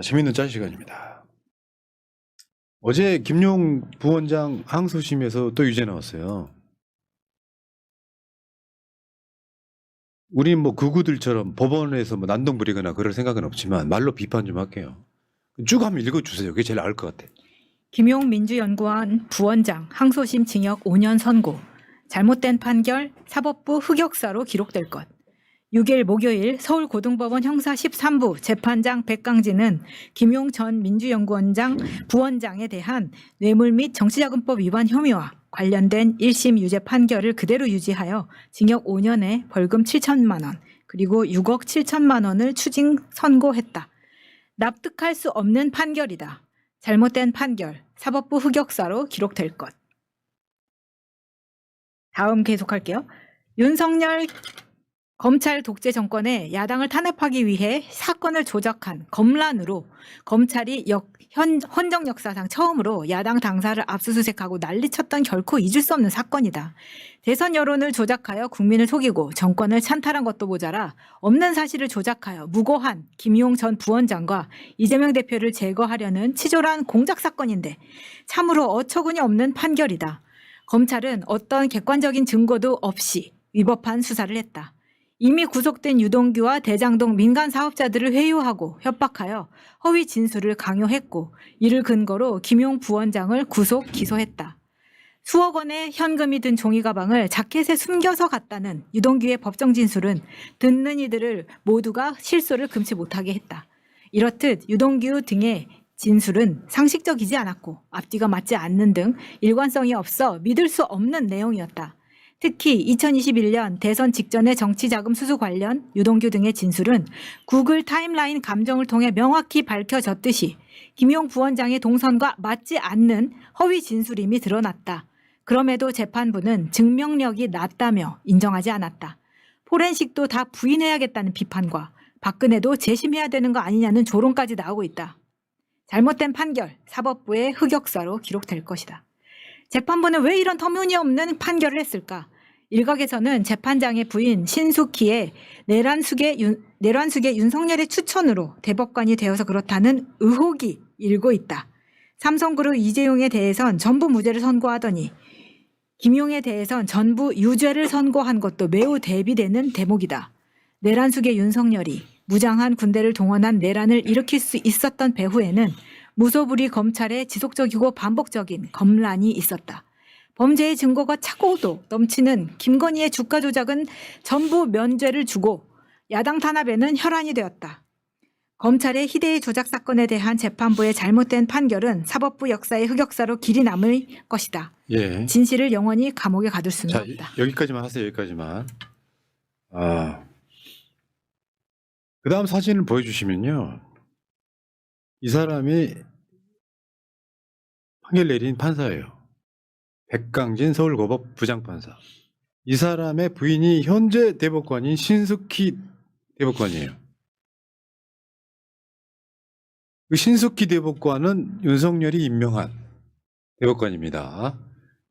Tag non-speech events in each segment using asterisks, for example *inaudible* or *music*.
자, 재밌는 짤 시간입니다. 어제 김용 부원장 항소심에서 또 유죄 나왔어요. 우리 뭐 극우들처럼 법원에서 뭐 난동 부리거나 그럴 생각은 없지만 말로 비판 좀 할게요. 쭉 한번 읽어주세요. 그게 제일 나을 것 같아. 김용 민주연구원 부원장 항소심 징역 5년 선고. 잘못된 판결 사법부 흑역사로 기록될 것. 6일 목요일 서울고등법원 형사 13부 재판장 백강진은 김용 전 민주연구원장 부원장에 대한 뇌물 및 정치자금법 위반 혐의와 관련된 1심 유죄 판결을 그대로 유지하여 징역 5년에 벌금 7천만 원 그리고 6억 7천만 원을 추징 선고했다. 납득할 수 없는 판결이다. 잘못된 판결, 사법부 흑역사로 기록될 것. 다음 계속할게요. 윤석열 검찰 독재 정권의 야당을 탄압하기 위해 사건을 조작한 검란으로 검찰이 역, 현, 헌정 역사상 처음으로 야당 당사를 압수수색하고 난리쳤던 결코 잊을 수 없는 사건이다. 대선 여론을 조작하여 국민을 속이고 정권을 찬탈한 것도 모자라 없는 사실을 조작하여 무고한 김용 전 부원장과 이재명 대표를 제거하려는 치졸한 공작 사건인데 참으로 어처구니 없는 판결이다. 검찰은 어떤 객관적인 증거도 없이 위법한 수사를 했다. 이미 구속된 유동규와 대장동 민간 사업자들을 회유하고 협박하여 허위 진술을 강요했고 이를 근거로 김용 부원장을 구속 기소했다. 수억 원의 현금이 든 종이 가방을 자켓에 숨겨서 갔다는 유동규의 법정 진술은 듣는 이들을 모두가 실소를 금치 못하게 했다. 이렇듯 유동규 등의 진술은 상식적이지 않았고 앞뒤가 맞지 않는 등 일관성이 없어 믿을 수 없는 내용이었다. 특히 2021년 대선 직전의 정치자금 수수 관련 유동규 등의 진술은 구글 타임라인 감정을 통해 명확히 밝혀졌듯이 김용 부원장의 동선과 맞지 않는 허위 진술임이 드러났다. 그럼에도 재판부는 증명력이 낮다며 인정하지 않았다. 포렌식도 다 부인해야겠다는 비판과 박근혜도 재심해야 되는 거 아니냐는 조롱까지 나오고 있다. 잘못된 판결, 사법부의 흑역사로 기록될 것이다. 재판부는 왜 이런 터무니없는 판결을 했을까? 일각에서는 재판장의 부인 신숙희의 내란숙의, 윤, 내란숙의 윤석열의 추천으로 대법관이 되어서 그렇다는 의혹이 일고 있다. 삼성그룹 이재용에 대해선 전부 무죄를 선고하더니 김용에 대해선 전부 유죄를 선고한 것도 매우 대비되는 대목이다. 내란숙의 윤석열이 무장한 군대를 동원한 내란을 일으킬 수 있었던 배후에는 무소불위 검찰의 지속적이고 반복적인 검란이 있었다. 범죄의 증거가 차고도 넘치는 김건희의 주가 조작은 전부 면죄를 주고 야당 탄압에는 혈안이 되었다. 검찰의 희대의 조작 사건에 대한 재판부의 잘못된 판결은 사법부 역사의 흑역사로 길이 남을 것이다. 예. 진실을 영원히 감옥에 가둘 수는 자, 없다. 여기까지만 하세요. 여기까지만. 아. 그다음 사진을 보여 주시면요. 이 사람이 판결 내린 판사예요. 백강진 서울고법 부장판사. 이 사람의 부인이 현재 대법관인 신숙희 대법관이에요. 그 신숙희 대법관은 윤석열이 임명한 대법관입니다.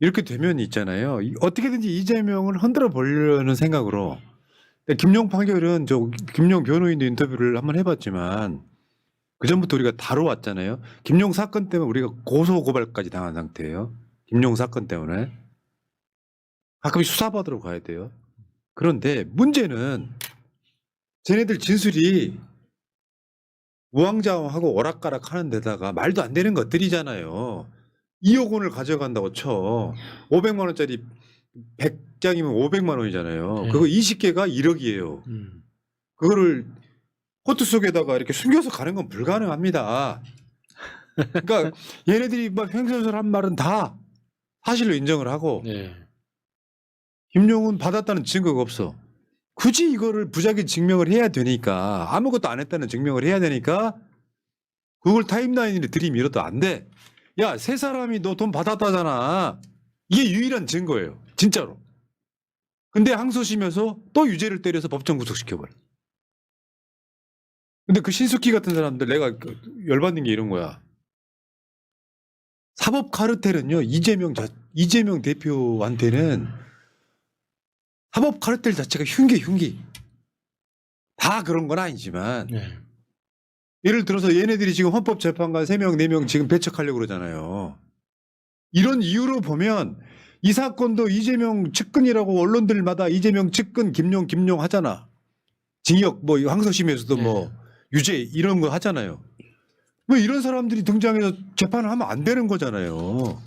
이렇게 되면 있잖아요. 이- 어떻게든지 이재명을 흔들어 보려는 생각으로. 김용 판결은 저 김용 변호인도 인터뷰를 한번 해봤지만 그 전부터 우리가 다뤄왔잖아요. 김용 사건 때문에 우리가 고소 고발까지 당한 상태예요. 김용 사건 때문에 가끔 수사받으러 가야 돼요. 그런데 문제는 쟤네들 진술이 우왕좌왕하고 오락가락 하는 데다가 말도 안 되는 것들이잖아요. 2억 원을 가져간다고 쳐. 500만 원짜리 100장이면 500만 원이잖아요. 네. 그거 20개가 1억이에요. 음. 그거를 코트 속에다가 이렇게 숨겨서 가는 건 불가능합니다. 그러니까 *laughs* 얘네들이 막 횡설수설 한 말은 다 사실로 인정을 하고 네. 김용은 받았다는 증거가 없어. 굳이 이거를 부작위 증명을 해야 되니까 아무것도 안 했다는 증명을 해야 되니까 그걸 타임라인에 들이밀어도 안 돼. 야, 세 사람이 너 돈 받았다잖아. 이게 유일한 증거예요. 진짜로. 근데 항소심에서 또 유죄를 때려서 법정 구속시켜버려. 근데 그 신숙희 같은 사람들 내가 그 열받는 게 이런 거야. 사법 카르텔은요, 이재명 자, 이재명 대표한테는 사법 카르텔 자체가 흉기 흉기. 다 그런 건 아니지만 네. 예를 들어서 얘네들이 지금 헌법재판관 3명, 4명 지금 배척하려고 그러잖아요. 이런 이유로 보면 이 사건도 이재명 측근이라고 언론들마다 이재명 측근 김용 김용 하잖아. 징역 뭐 항소심에서도 뭐 유죄 이런 거 하잖아요. 왜 이런 사람들이 등장해서 재판을 하면 안 되는 거잖아요.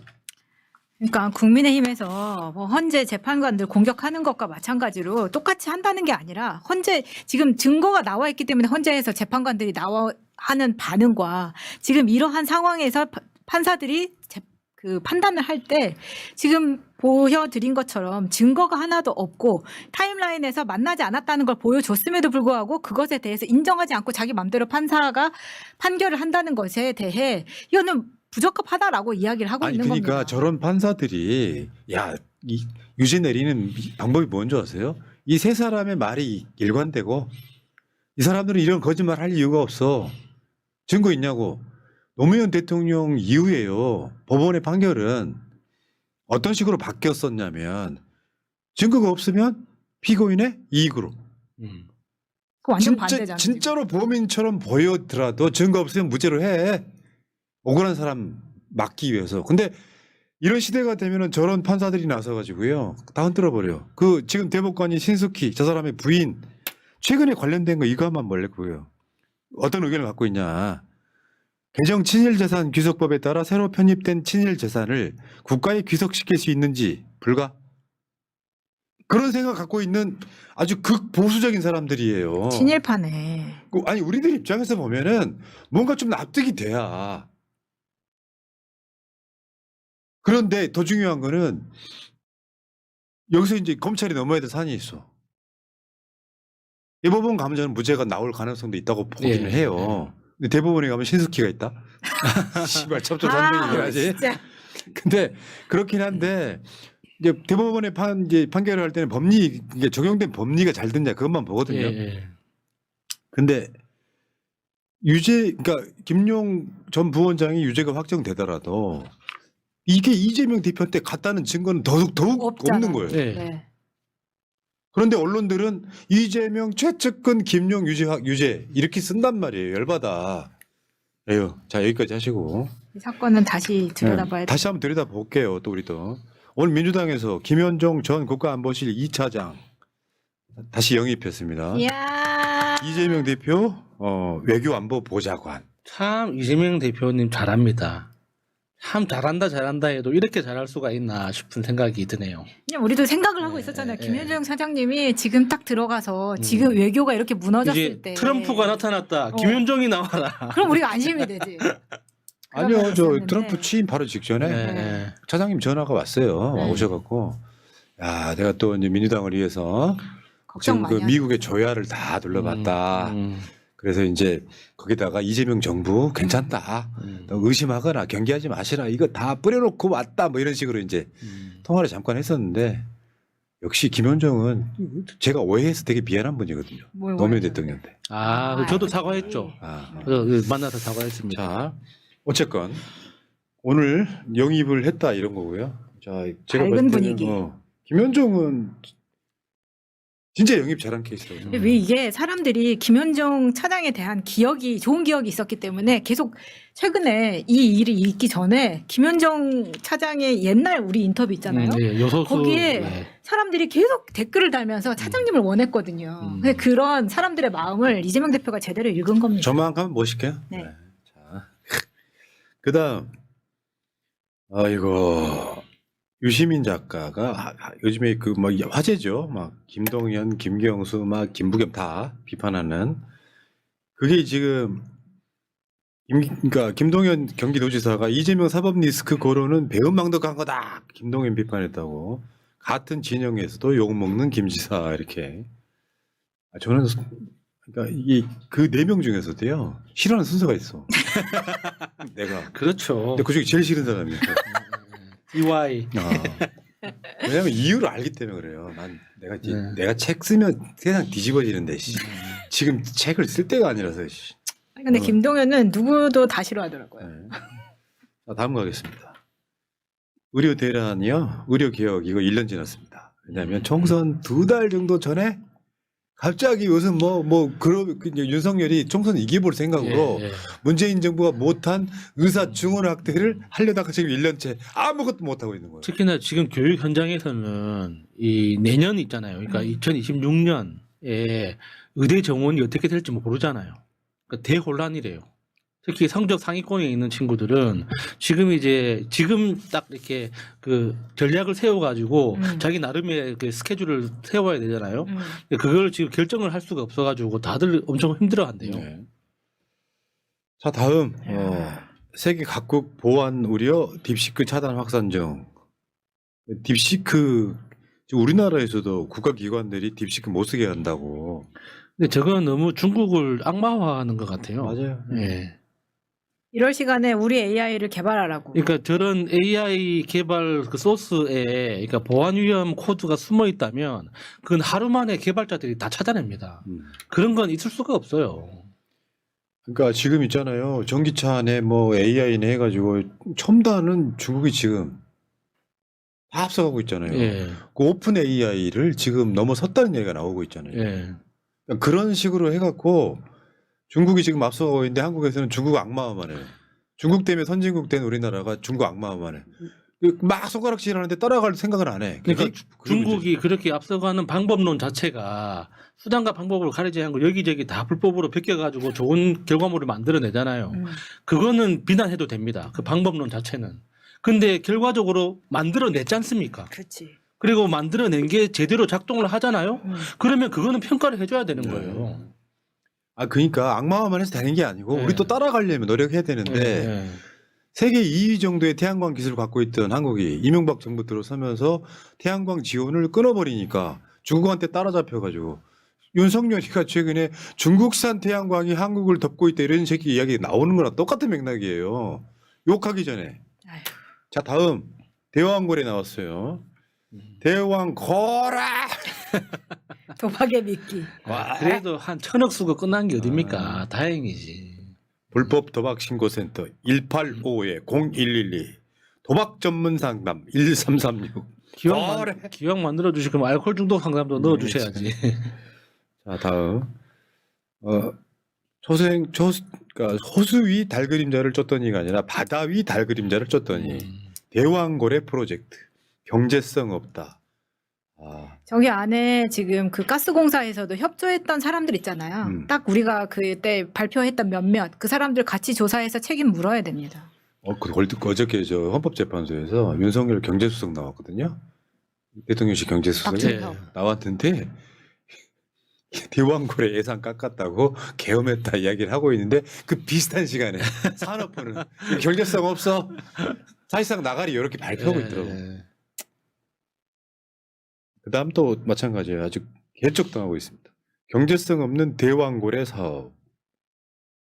그러니까 국민의힘에서 뭐 헌재 재판관들 공격하는 것과 마찬가지로 똑같이 한다는 게 아니라 헌재 지금 증거가 나와 있기 때문에 헌재에서 재판관들이 나와 하는 반응과 지금 이러한 상황에서 파- 판사들이 재- 그 판단을 할 때 지금 보여드린 것처럼 증거가 하나도 없고 타임라인에서 만나지 않았다는 걸 보여줬음에도 불구하고 그것에 대해서 인정하지 않고 자기 맘대로 판사가 판결을 한다는 것에 대해 이거는 부적합하다라고 이야기를 하고 아니 있는 그러니까 겁니다. 저런 판사들이 야 이 유죄 내리는 이 방법이 뭔지 아세요? 이 세 사람의 말이 일관되고 이 사람들은 이런 거짓말 할 이유가 없어. 증거 있냐고. 노무현 대통령 이후에요. 법원의 판결은 어떤 식으로 바뀌었었냐면 증거가 없으면 피고인의 이익으로. 음. 그 완전 진짜, 반대잖아요. 지금. 진짜로 범인처럼 보여더라도 증거 없으면 무죄로 해. 억울한 사람 막기 위해서. 근데 이런 시대가 되면은 저런 판사들이 나서가지고요. 다 흔들어 버려. 그 지금 대법관이 신숙희 저 사람의 부인 최근에 관련된 거 이거만 몰랐고요. 어떤 의견을 갖고 있냐. 개정 친일재산 귀속법에 따라 새로 편입된 친일재산을 국가에 귀속시킬 수 있는지 불가. 그런 생각 갖고 있는 아주 극보수적인 사람들이에요. 친일파네. 그, 아니 우리들 입장에서 보면은 뭔가 좀 납득이 돼야. 그런데 더 중요한 거는 여기서 이제 검찰이 넘어야 될 산이 있어. 대법원 가면 저는 무죄가 나올 가능성도 있다고 보기는 예, 해요. 대법원에 가면 신숙희가 있다. *laughs* 씨발 첩조산맥이긴 아, 하지. 진짜. 근데 그렇긴 한데 이제 대법원에 판 이제 판결을 할 때는 법리 이게 적용된 법리가 잘 듣냐 그것만 보거든요. 예, 예. 근데 유죄 그러니까 김용 전 부원장이 유죄가 확정되더라도 이게 이재명 대표한테 갔다는 증거는 더욱 더욱 없잖아요. 없는 거예요. 예. 네. 그런데 언론들은 이재명 최측근 김용 유죄 확- 유죄 이렇게 쓴단 말이에요. 열받아. 에휴, 자 여기까지 하시고 이 사건은 다시 들여다봐야 네, 돼. 다시 한번 들여다 볼게요. 또 우리도 오늘 민주당에서 김현종 전 국가안보실 2차장 다시 영입했습니다. 이야. 이재명 대표 어, 외교안보 보좌관. 참 이재명 대표님 잘합니다. 참 잘한다 잘한다 해도 이렇게 잘할 수가 있나 싶은 생각이 드네요. 그냥 우리도 생각을 하고 예, 있었잖아요. 예. 김현정 사장님이 지금 딱 들어가서 음. 지금 외교가 이렇게 무너졌을 이제 때 트럼프가 나타났다. 어. 김현정이 나와라. 그럼 우리가 안심이 되지. *laughs* 아니요, 저. 트럼프 취임 바로 직전에 예, 네. 예. 차장님 전화가 왔어요. 네. 오셔갖고, 야, 내가 또 이제 민주당을 위해서 걱정 지금 많이 그 하죠. 미국의 조야를 다 둘러봤다. 음, 그래서 이제 거기다가 이재명 정부 괜찮다. 음, 너 의심하거나 경계하지 마시라. 이거 다 뿌려놓고 왔다. 뭐 이런 식으로 이제 음. 통화를 잠깐 했었는데 역시 김현정은 제가 오해해서 되게 미안한 분이거든요. 뭘 노무현? 대통령한테. 아, 아, 저도 아이고. 사과했죠. 아, 어. 그래서 만나서 사과했습니다. 자, 어쨌건 오늘 영입을 했다 이런 거고요. 자, 제가 밝은 분위기. 어, 김현정은 진짜 영입 잘한 케이스라고 생각해요. 왜 이게 사람들이 김현정 차장에 대한 기억이 좋은 기억이 있었기 때문에 계속 최근에 이 일이 있기 전에 김현정 차장의 옛날 우리 인터뷰 있잖아요. 음, 예, 여소수. 거기에 예. 사람들이 계속 댓글을 달면서 차장님을 원했거든요. 음. 근데 그런 사람들의 마음을 이재명 대표가 제대로 읽은 겁니다. 저만 하면 뭐 시켜요? 네. 자, *laughs* 그다음 아이고 유시민 작가가 하- 하- 요즘에 그 뭐 화제죠. 막 김동연, 김경수, 막 김부겸 다 비판하는 그게 지금 김, 그러니까 김동연 경기도지사가 이재명 사법 리스크 고로는 배은망덕한 거다. 김동연 비판했다고 같은 진영에서도 욕 먹는 김 지사 이렇게. 아, 저는 그러니까 이게 그 네 명 중에서도요 싫어하는 순서가 있어. *laughs* 내가. 그렇죠. 근데 그 중에 제일 싫은 사람이에요. EY. 어. *laughs* 왜냐면 이유를 알기 때문에 그래요. 난 내가 이- 네. 내가 책 쓰면 세상 뒤집어지는데 씨. 지금 책을 쓸 때가 아니라서. 씨. 근데 어. 김동연은 누구도 다 싫어하더라고요. 네. 자 다음 가겠습니다. 의료 대란이요. 의료 개혁 이거 1년 지났습니다. 왜냐하면 총선 두 달 정도 전에 갑자기 요즘 뭐, 뭐, 그런, 그 이제 윤석열이 총선 이겨볼 생각으로 예, 예. 문재인 정부가 못한 의사 증원 확대를 하려다가 지금 1년째 아무것도 못하고 있는 거예요. 특히나 지금 교육 현장에서는 이 내년 있잖아요. 그러니까 2026년에 의대 정원이 어떻게 될지 모르잖아요. 그러니까 대혼란이래요. 특히 성적 상위권에 있는 친구들은 지금 이제 지금 딱 이렇게 그 전략을 세워가지고 음. 자기 나름의 그 스케줄을 세워야 되잖아요. 음. 근데 그걸 지금 결정을 할 수가 없어가지고 다들 엄청 힘들어한대요. 네. 자, 다음. 어, 세계 각국 보안 우려 딥시크 차단 확산 중. 딥시크, 지금 우리나라에서도 국가기관들이 딥시크 못 쓰게 한다고. 근데 저건 너무 중국을 악마화하는 것 같아요. 맞아요. 예. 이럴 시간에 우리 AI를 개발하라고. 그러니까 저런 AI 개발 그 소스에 그러니까 보안 위험 코드가 숨어 있다면 그건 하루 만에 개발자들이 다 찾아냅니다. 음. 그런 건 있을 수가 없어요. 그러니까 지금 있잖아요. 전기차 안에 뭐 AI네 해가지고 첨단은 중국이 지금 다 앞서가고 있잖아요. 예. 그 오픈 AI를 지금 넘어섰다는 얘기가 나오고 있잖아요. 예. 그러니까 그런 식으로 해갖고 중국이 지금 앞서가고 있는데 한국에서는 중국 악마만 해요. 중국 때문에 선진국 된 우리나라가 중국 악마만 해. 막 손가락질 하는데 따라갈 생각을 안 해. 그러니까 그런 중국이 그렇게 앞서가는 방법론 자체가 수단과 방법을 가리지 않고 여기저기 다 불법으로 베껴가지고 좋은 결과물을 만들어내잖아요. 음. 그거는 비난해도 됩니다. 그 방법론 자체는. 근데 결과적으로 만들어냈지 않습니까? 그렇지. 그리고 만들어낸 게 제대로 작동을 하잖아요. 음. 그러면 그거는 평가를 해줘야 되는 네. 거예요. 아 그러니까 악마만 해서 되는 게 아니고 네. 우리 또 따라가려면 노력해야 되는데 네. 세계 2위 정도의 태양광 기술을 갖고 있던 한국이 이명박 정부 들어서면서 태양광 지원을 끊어버리니까 중국한테 따라잡혀가지고 윤석열이가 최근에 중국산 태양광이 한국을 덮고 있다 이런 새끼 이야기 나오는 거랑 똑같은 맥락이에요. 욕하기 전에. 아휴. 자 다음 대왕고래 나왔어요. 대왕고라. *laughs* 도박의 미끼. 와, 그래도 한 천억 수가 끝난 게 아. 어딥니까? 다행이지. 불법 도박 신고센터 185에 0112 도박 전문 상담 1336. 기왕, 그래. 만, 기왕 만들어 주실 거면 알코올 중독 상담도 넣어 주셔야지. *laughs* 자 다음 어 초생 초 그러니까 호수 위 달 그림자를 쫓더니가 아니라 바다 위 달 그림자를 쫓더니 음. 대왕고래 프로젝트 경제성 없다. 아 저기 안에 지금 그 가스공사에서도 협조했던 사람들 있잖아요. 음. 딱 우리가 그때 발표했던 몇몇 그 사람들 같이 조사해서 책임 물어야 됩니다. 어, 그 걸- 어저께 저 헌법재판소에서 윤석열 경제수석 나왔거든요. 대통령실 경제수석이 박준석. 나왔는데 *laughs* 대왕고래 예산 깎았다고 계엄했다 이야기를 하고 있는데 그 비슷한 시간에 산업부는 경제성 없어 사실상 나가리 이렇게 발표하고 예, 있더라고. 예. 그다음 또 마찬가지예요. 아주 개척당하고 있습니다. 경제성 없는 대왕고래 사업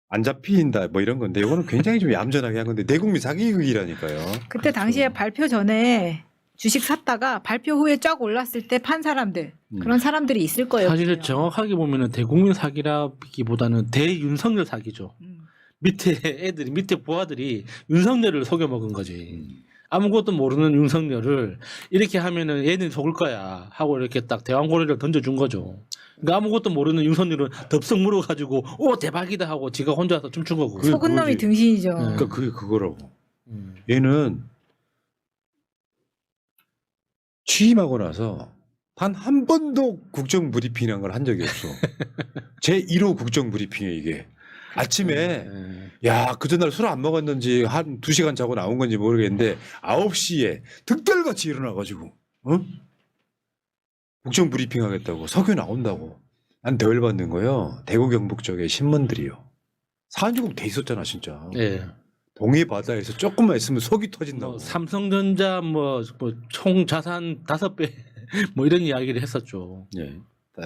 안 잡힌다 뭐 이런 건데 이거는 굉장히 좀 얌전하게 한 건데 내국민 사기극이라니까요. 그때 당시에 발표 전에 주식 샀다가 발표 후에 쫙 올랐을 때 판 사람들 음. 그런 사람들이 있을 거예요. 사실 분명. 정확하게 보면은 대국민 사기라기보다는 대윤석열 사기죠. 음. 밑에 애들이 밑에 부하들이 윤석열을 속여 먹은 거지. 아무것도 모르는 윤석열을 이렇게 하면은 얘는 속을 거야 하고 이렇게 딱 대왕고래를 던져준 거죠. 그러니까 아무것도 모르는 윤석열은 덥석 물어가지고 오 대박이다 하고 지가 혼자서 춤춘 거고. 그- 속은 놈이 그거지. 등신이죠. 네. 그러니까 그게 그거라고. 음. 얘는 취임하고 나서 단 한 번도 국정 브리핑한 걸 한 적이 없어. *laughs* 제 1호 국정 브리핑에 이게. 아침에 예. 야, 그 전날 술 안 먹었는지 한 2시간 자고 나온 건지 모르겠는데 9시에 득달같이 일어나 가지고 어? 국정 브리핑 하겠다고 석유 나온다고. 난 대열 받는 거요. 대구 경북 쪽에 신문들이요. 산유국 돼 있었잖아, 진짜. 예. 동해 바다에서 조금만 있으면 속이 터진다고. 뭐 삼성전자 뭐 총 자산 다섯 배 *laughs* 뭐 이런 이야기를 했었죠. 예.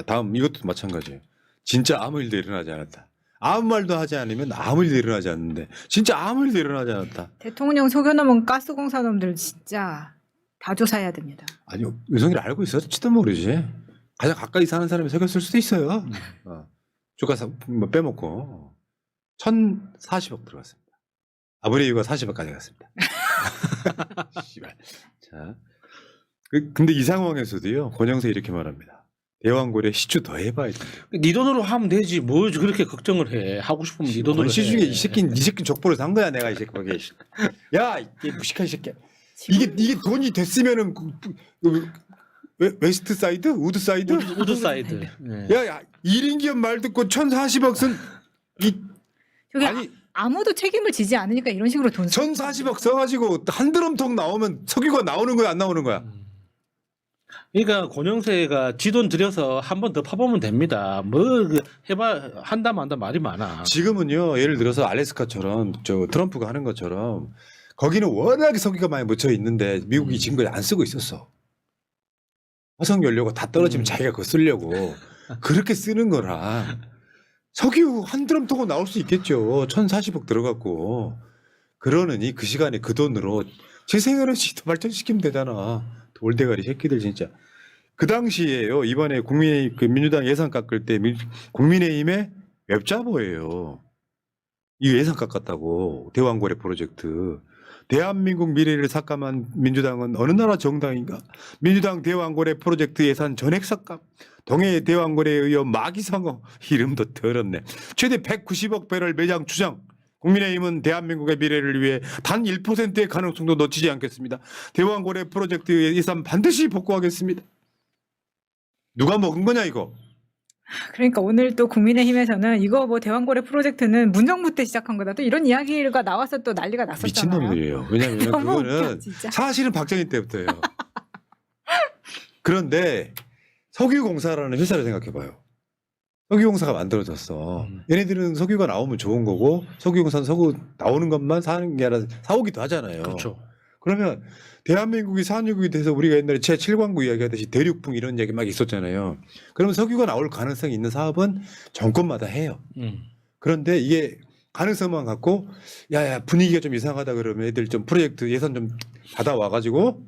다음 이것도 마찬가지예요. 진짜 아무 일도 일어나지 않았다. 아무 말도 하지 않으면 아무 일도 일어나지 않는데 진짜 아무 일도 일어나지 않았다. 대통령 속여놓은 가스공사 놈들 진짜 다 조사해야 됩니다. 아니 윤석열 알고 있었지도 모르지. 가장 가까이 사는 사람이 속였을 수도 있어요. 음. 어. 주가 사- 뭐 빼먹고 1,040억 들어갔습니다. 아브레이유가 40억 가져갔습니다. *laughs* 씨발. 자. 그- 근데 이 상황에서도요. 권영세 이렇게 말합니다. 대왕고래 시주 더 해봐야 돼. 네 돈으로 하면 되지. 뭘 그렇게 걱정을 해. 하고 싶으면 네 돈으로 해. 중에 이 새끼는 이 새끼 족보를 산 거야 내가 이 새끼 거기. 야, 이 무식한 이 새끼. 이게 이게 돈이 됐으면은 그, 그, 웨- 웨스트 사이드, 우드 사이드. 우드, 우드 사이드. 예. 야, 야, 1인 기업 말 듣고 1,040억 쓴 이, 저게 아니 아무도 책임을 지지 않으니까 이런 식으로 돈 쓰는 1,040억 써가지고 한 드럼통 나오면 석유가 나오는 거야, 안 나오는 거야? 음. 그러니까 권영세가 지돈 들여서 한 번 더 파보면 됩니다. 뭐 그 해봐 한다 만다 말이 많아. 지금은요, 예를 들어서 알래스카처럼 저 트럼프가 하는 것처럼 거기는 워낙에 석유가 많이 묻혀 있는데 미국이 음. 지금 그걸 안 쓰고 있었어. 화석 연료가 다 떨어지면 음. 자기가 그거 쓰려고 그렇게 쓰는 거라 석유 한 드럼 통은 나올 수 있겠죠. 1,040억 들어갔고 그러느니 그 시간에 그 돈으로 재생에너지 더 *laughs* 발전시키면 되잖아. 돌대가리 새끼들 진짜. 그 당시에요. 이번에 국민 그 민주당 예산 깎을 때 민- 국민의힘의 웹자보예요. 이 예산 깎았다고 대왕고래 프로젝트. 대한민국 미래를 삭감한 민주당은 어느 나라 정당인가? 민주당 대왕고래 프로젝트 예산 전액 삭감. 동해 대왕고래에 의해 마기상어 *laughs* 이름도 더럽네. 최대 190억 배럴 매장 추정. 국민의힘은 대한민국의 미래를 위해 단 1%의 가능성도 놓치지 않겠습니다. 대왕고래 프로젝트 예산 반드시 복구하겠습니다. 누가 먹은 거냐 이거? 그러니까 오늘 또 국민의힘에서는 이거 뭐 대왕고래 프로젝트는 문정부 때 시작한 거다 또 이런 이야기가 나와서 또 난리가 났었잖아요. 미친놈들이에요. 왜냐하면 *laughs* 웃겨, 그거는 진짜. 사실은 박정희 때부터예요. 그런데 석유공사라는 회사를 생각해봐요. 석유공사가 만들어졌어. 음. 얘네들은 석유가 나오면 좋은 거고 석유공사는 석유 나오는 것만 사는 게 아니라 사오기도 하잖아요. 그렇죠. 그러면 대한민국이 산유국이 돼서 우리가 옛날에 제7광구 이야기하듯이 대륙풍 이런 얘기 막 있었잖아요. 그러면 석유가 나올 가능성이 있는 사업은 정권마다 해요. 음. 그런데 이게 가능성만 갖고 야야 분위기가 좀 이상하다 그러면 애들 좀 프로젝트 예산 좀 받아와 가지고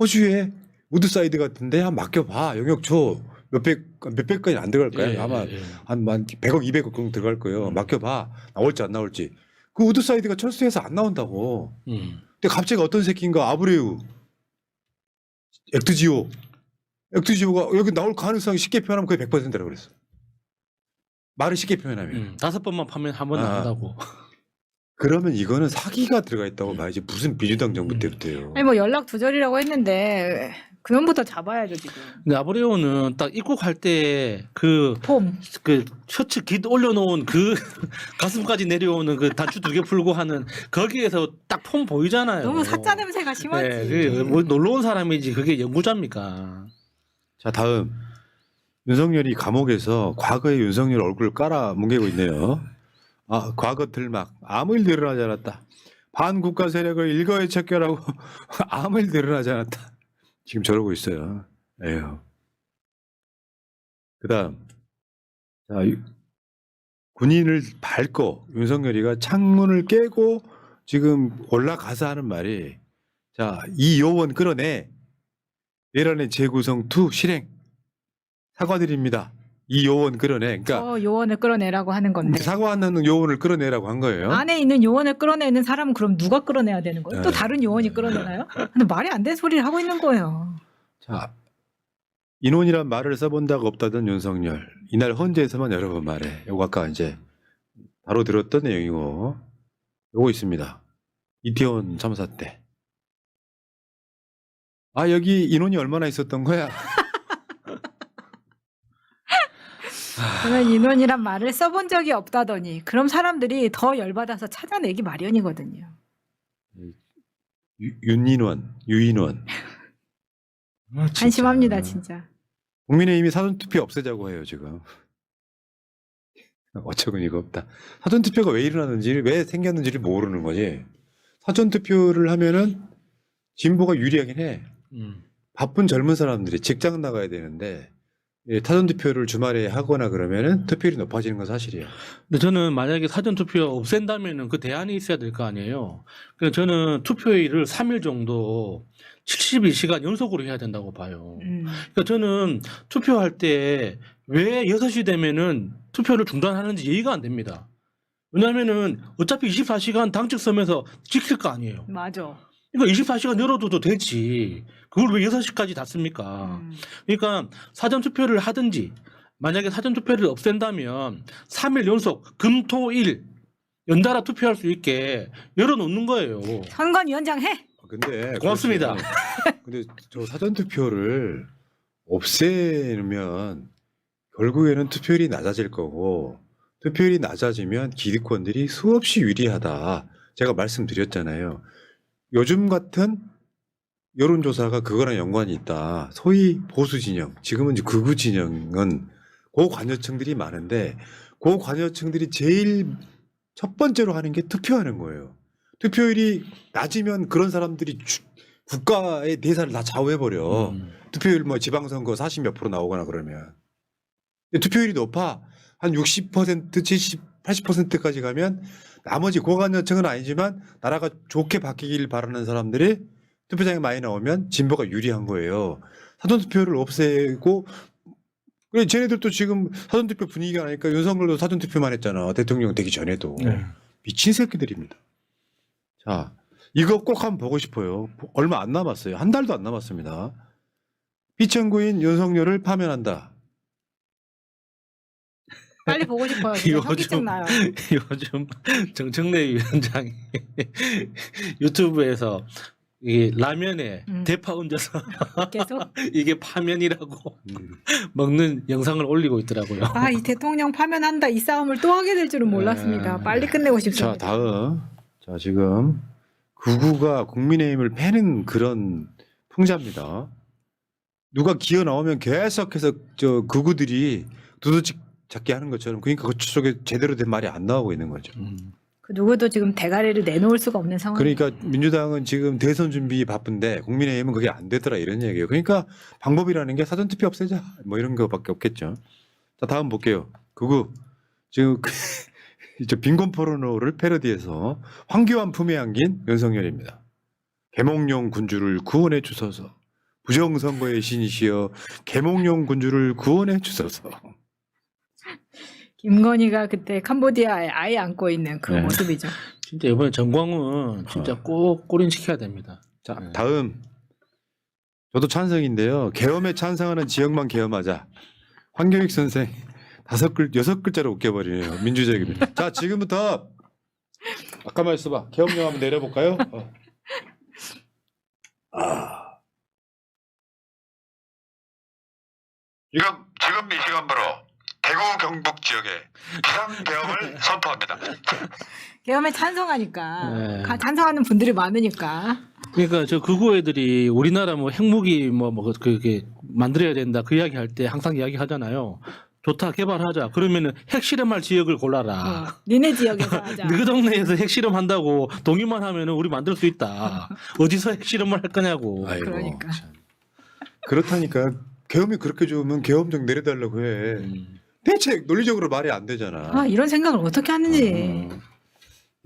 호주에 우드사이드 같은데 한 맡겨봐 영역 줘 몇백 몇백까지 안 들어갈 거야 예, 아마 예, 예. 한 100억 200억 정도 들어갈 거예요 음. 맡겨봐 나올지 안 나올지 그 우드사이드가 철수해서 안 나온다고 음. 근데 갑자기 어떤 새끼인가 아브레우 액트지오 액트지오가 여기 나올 가능성이 쉽게 표현하면 거의 100%라고 그랬어 말을 쉽게 표현하면 음. 다섯 번만 파면 한번 아. 나온다고. 그러면 이거는 사기가 들어가 있다고 봐야지 무슨 민주당 정부 음. 때부터요. 아니 뭐 연락 두절이라고 했는데 그놈부터 잡아야죠 지금. 근데 아브레오는 딱 입국할 때그 폼. 그 셔츠 깃 올려놓은 그 *laughs* 가슴까지 내려오는 그 단추 두 개 풀고 하는 거기에서 딱 폼 보이잖아요. 너무 사짜 냄새가 심하지. 네, 그게 뭐 놀러 온 사람이지 그게 연구자입니까? 자 다음 윤석열이 감옥에서 과거의 윤석열 얼굴을 깔아 뭉개고 있네요. 아 과거 들막 아무 일도 일어나지 않았다. 반국가 세력을 일거에 척결하고 *laughs* 아무 일도 일어나지 않았다. 지금 저러고 있어요. 에휴. 그 다음 자 유- 군인을 밟고 윤석열이가 창문을 깨고 지금 올라가서 하는 말이 자 이 요원 끌어내 내란의 재구성 투 실행 사과드립니다. 이 요원 끌어내. 그러니까 저 요원을 끌어내라고 하는 건데. 사과하는 요원을 끌어내라고 한 거예요. 안에 있는 요원을 끌어내는 사람은 그럼 누가 끌어내야 되는 거예요? 또 네. 다른 요원이 끌어내나요? 근데 말이 안 되는 소리를 하고 있는 거예요. 자 인원이란 말을 써본 적 없다던 윤석열 이날 헌재에서만 여러 번 말해. 요거 아까 이제 바로 들었던 내용이고 요거 있습니다. 이태원 참사 때. 아 여기 인원이 얼마나 있었던 거야? 저는 인원이란 말을 써본 적이 없다더니 그럼 사람들이 더 열받아서 찾아내기 마련이거든요. 유- 윤인원, 유인원. *laughs* 아, 진짜. 한심합니다 진짜. 국민의힘이 사전투표 없애자고 해요 지금. *laughs* 어처구니가 없다. 사전투표가 왜 일어나는지 왜 생겼는지를 모르는 거지. 사전투표를 하면은 진보가 유리하긴 해. 음. 바쁜 젊은 사람들이 직장 나가야 되는데 예, 사전 투표를 주말에 하거나 그러면은 투표율이 높아지는 건 사실이에요. 근데 저는 만약에 사전 투표 없앤다면은 그 대안이 있어야 될 거 아니에요. 그래서 저는 투표일을 3일 정도 72시간 연속으로 해야 된다고 봐요. 음. 그러니까 저는 투표할 때 왜 6시 되면은 투표를 중단하는지 이해가 안 됩니다. 왜냐면은 어차피 24시간 당직 서면서 지킬 거 아니에요. 맞아. 이거 24시간 열어둬도 되지. 그걸 왜 6시까지 닫습니까? 음. 그러니까 사전 투표를 하든지 만약에 사전 투표를 없앤다면 3일 연속 금, 토, 일 연달아 투표할 수 있게 열어놓는 거예요. 선관위원장 해. 아, 근데 고맙습니다. 그렇지. 근데 저 사전 투표를 없애면 결국에는 투표율이 낮아질 거고 투표율이 낮아지면 기득권들이 수없이 유리하다. 제가 말씀드렸잖아요. 요즘 같은 여론조사가 그거랑 연관이 있다. 소위 보수 진영, 지금은 이제 극우 진영은 고관여층들이 많은데 고관여층들이 제일 첫 번째로 하는 게 투표하는 거예요. 투표율이 낮으면 그런 사람들이 주- 국가의 대사를 다 좌우해버려. 음. 투표율 뭐 지방선거 40 몇 프로 나오거나 그러면. 투표율이 높아. 한 60%, 70, 80%까지 가면 나머지 고관여층은 아니지만 나라가 좋게 바뀌길 바라는 사람들이 투표장에 많이 나오면 진보가 유리한 거예요. 사전투표를 없애고 그래 쟤네들도 지금 사전투표 분위기가 나니까 윤석열도 사전투표만 했잖아. 대통령 되기 전에도. 네. 미친 새끼들입니다. 자, 이거 꼭 한번 보고 싶어요. 얼마 안 남았어요. 한 달도 안 남았습니다. 피청구인 윤석열을 파면한다. 빨리 보고 싶어요. *laughs* 진짜 현기증 나요. *laughs* 요즘 정청래 위원장이 *laughs* 유튜브에서 이 라면에 음. 대파 얹어서 계속. 이게 파면이라고 음. 먹는 영상을 올리고 있더라고요. 아, 이 대통령 파면한다 이 싸움을 또 하게 될 줄은 몰랐습니다. 네. 빨리 끝내고 자, 싶습니다. 다음. 자, 지금 구구가 국민의힘을 패는 그런 풍자입니다. 누가 기어 나오면 계속해서 저 구구들이 두두직 잡게 하는 것처럼 그러니까 그쪽에 제대로 된 말이 안 나오고 있는 거죠. 음. 그 누구도 지금 대가리를 내놓을 수가 없는 상황. 그러니까 민주당은 지금 대선 준비 바쁜데 국민의힘은 그게 안 되더라 이런 얘기예요. 그러니까 방법이라는 게 사전 투표 없애자 뭐 이런 거밖에 없겠죠. 자 다음 볼게요. 그거 지금 그 *laughs* 이제 빈곤 포르노를 패러디해서 황교안 품에 안긴 윤석열입니다. 개몽용 군주를 구원해 주소서. 부정선거의 신이시여 개몽용 군주를 구원해 주소서. *laughs* 김건희가 그때 캄보디아에 아예 안고 있는 그 네. 모습이죠. *laughs* 진짜 이번에 정광훈 진짜 어. 꼭 꼬린 시켜야 됩니다. 자 네. 다음 저도 찬성인데요. 계엄에 찬성하는 지역만 계엄하자. 황교익 선생 다섯 글 여섯 글자로 웃겨버리네요. 민주적입니다. 자 지금부터 아까 말씀봐 계엄령 한번 내려볼까요? 어. 아. 지금 지금 이 시간부로 대구 경북 지역에 비상 계엄을 *laughs* 선포합니다. 계엄에 찬성하니까 네. 가- 찬성하는 분들이 많으니까 그러니까 저 극우 애들이 우리나라 뭐 핵무기 뭐뭐 그게 만들어야 된다 그 이야기 할 때 항상 이야기 하잖아요. 좋다 개발하자. 그러면은 핵실험할 지역을 골라라. 어, 니네 지역에서 *laughs* 하자. 그 동네에서 핵실험 한다고 동의만 하면은 우리 만들 수 있다. *laughs* 어디서 핵실험을 할 거냐고. 아이고, 그러니까. 참. 그렇다니까 계엄이 그렇게 좋으면 계엄령 내려달라고 해. 음. 대체 논리적으로 말이 안 되잖아. 아 이런 생각을 어떻게 하는지. 어.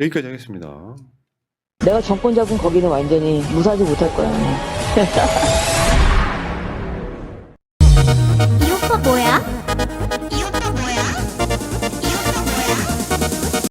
여기까지 하겠습니다. 내가 정권 잡은 거기는 완전히 무사하지 못할 거야. *laughs*